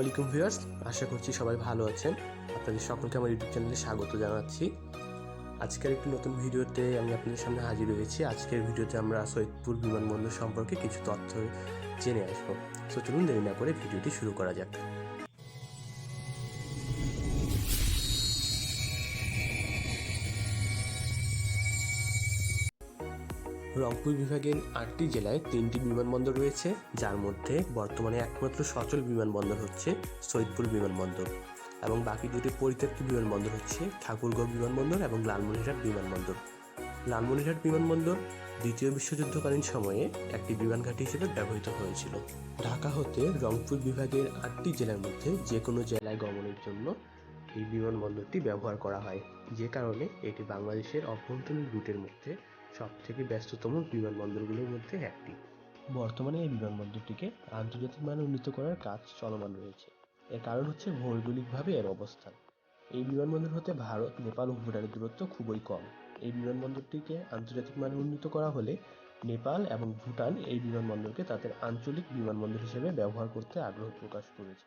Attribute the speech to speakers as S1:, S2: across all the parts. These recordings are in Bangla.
S1: আলাইকুম ভিউয়ার্স, আশা করছি সবাই ভালো আছেন। আপনাদের সকলকে আমার ইউটিউব চ্যানেলে স্বাগত জানাচ্ছি। আজকের একটি নতুন ভিডিওতে আমি আপনাদের সামনে হাজির হয়েছি। আজকের ভিডিওতে আমরা সৈয়দপুর বিমানবন্দর সম্পর্কে কিছু তথ্য জেনে আসব। তো চলুন দেরি না করে ভিডিওটি শুরু করা যাক। রংপুর বিভাগের আটটি জেলায় তিনটি বিমানবন্দর রয়েছে, যার মধ্যে বর্তমানে একমাত্র সচল বিমানবন্দর হচ্ছে সৈয়দপুর বিমানবন্দর এবং বাকি দুটি পরিত্যক্ত বিমানবন্দর হচ্ছে ঠাকুরগাঁও বিমানবন্দর এবং লালমনিরহাট বিমানবন্দর। লালমনিরহাট বিমানবন্দর দ্বিতীয় বিশ্বযুদ্ধকালীন সময়ে একটি বিমানঘাটি হিসেবে ব্যবহৃত হয়েছিল। ঢাকা হতে রংপুর বিভাগের আটটি জেলার মধ্যে যে কোনো জেলায় গমনের জন্য এই বিমানবন্দরটি ব্যবহার করা হয়, যে কারণে এটি বাংলাদেশের অভ্যন্তরীণ রুটের মধ্যে সব থেকে ব্যস্ততম বিমানবন্দরগুলোর মধ্যে একটি। বর্তমানে এই বিমানবন্দরটিকে আন্তর্জাতিক মানে উন্নীত করার কাজ চলমান রয়েছে। এর কারণ হচ্ছে ভৌগোলিকভাবে এর অবস্থান। এই বিমানবন্দর হতে ভারত, নেপাল ও ভুটানের দূরত্ব খুবই কম। এই বিমানবন্দরটিকে আন্তর্জাতিক মানে উন্নীত করা হলে নেপাল এবং ভুটান এই বিমানবন্দরকে তাদের আঞ্চলিক বিমানবন্দর হিসেবে ব্যবহার করতে আগ্রহ প্রকাশ করেছে।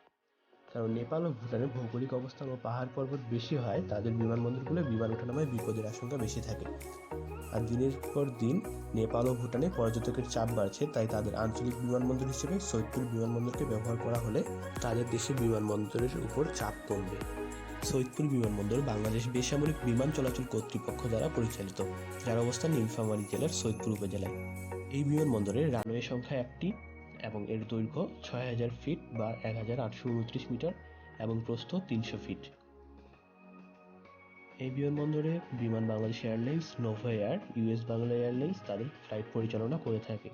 S1: কারণ নেপাল ও ভুটানের ভৌগোলিক অবস্থান ও পাহাড় পর্বত বেশি হয়, তাদের বিমানবন্দরগুলো বিমান ওঠানামায় বিপদের আশঙ্কা বেশি থাকে। আর দিনের পর দিন নেপাল ও ভুটানে পর্যটকের চাপ বাড়ছে, তাই তাদের আঞ্চলিক বিমানবন্দর হিসেবে সৈয়দপুর বিমানবন্দরকে ব্যবহার করা হলে তাদের দেশে বিমানবন্দরের উপর চাপ কমবে। সৈয়দপুর বিমানবন্দর বাংলাদেশ বেসামরিক বিমান চলাচল কর্তৃপক্ষ দ্বারা পরিচালিত, যার অবস্থান নীলফামারী জেলার সৈয়দপুর উপজেলায়। এই বিমানবন্দরের রানওয়ে সংখ্যা একটি। এবং এর দৈর্ঘ্য ছয় হাজার ফিট বা এক হাজার আটশো উনত্রিশ মিটার এবং প্রস্থ তিনশো ফিট। এই বিমানবন্দরে Biman Bangladesh airlines, Novo air US Bangla airlines তাদের ফ্লাইট পরিচালনা করে থাকে।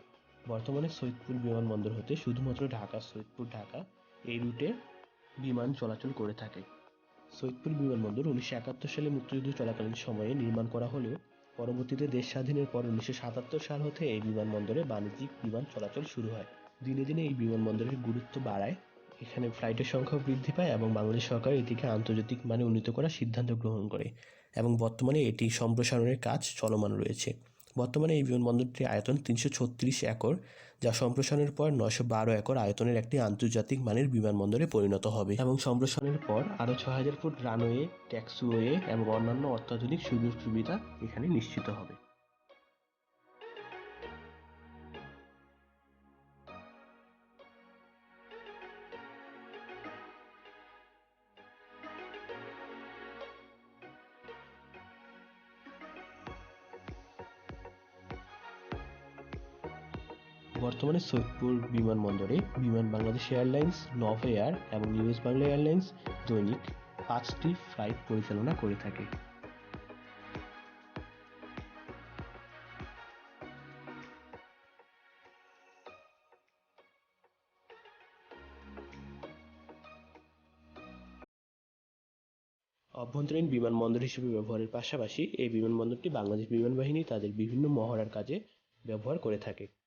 S1: বর্তমানে সৈয়দপুর বিমানবন্দর হতে শুধুমাত্র ঢাকা, সৈয়দপুর, ঢাকা এই রুটে বিমান চলাচল করে থাকে। সৈয়দপুর বিমানবন্দর উনিশশো একাত্তর সালে মুক্তিযুদ্ধ চলাকালীন সময়ে নির্মাণ করা হলেও পরবর্তীতে দেশ স্বাধীনের পর উনিশশো সাতাত্তর সাল হতে এই বিমানবন্দরে বাণিজ্যিক বিমান চলাচল শুরু হয়। দিনে দিনে এই বিমানবন্দরের গুরুত্ব বাড়ায়। এখানে ফ্লাইটের সংখ্যা বৃদ্ধি পায় এবং বাংলাদেশ সরকার এটিকে আন্তর্জাতিক মানে উন্নীত করার সিদ্ধান্ত গ্রহণ করে এবং বর্তমানে এটি সম্প্রসারণের কাজ চলমান রয়েছে। বর্তমানে এই বিমানবন্দরটির আয়তন তিনশো ছত্রিশ একর, যা সম্প্রসারণের পর নয়শো বারো একর আয়তনের একটি আন্তর্জাতিক মানের বিমানবন্দরে পরিণত হবে এবং সম্প্রসারণের পর আরও ছ হাজার ফুট রানওয়ে ট্যাক্সিওয়ে এবং অন্যান্য অত্যাধুনিক সুযোগ সুবিধা এখানে নিশ্চিত হবে। বর্তমানে সৈয়দপুর বিমানবন্দরে বিমান বাংলাদেশ এয়ারলাইন্স, নভ এয়ার এবং ইউএস বাংলা এয়ারলাইন্স দৈনিক পাঁচটি ফ্লাইট পরিচালনা করে থাকে। অভ্যন্তরীণ বিমানবন্দর হিসেবে ব্যবহারের পাশাপাশি এই বিমানবন্দরটি বাংলাদেশ বিমান বাহিনী তাদের বিভিন্ন মহড়ার কাজে ব্যবহার করে থাকে।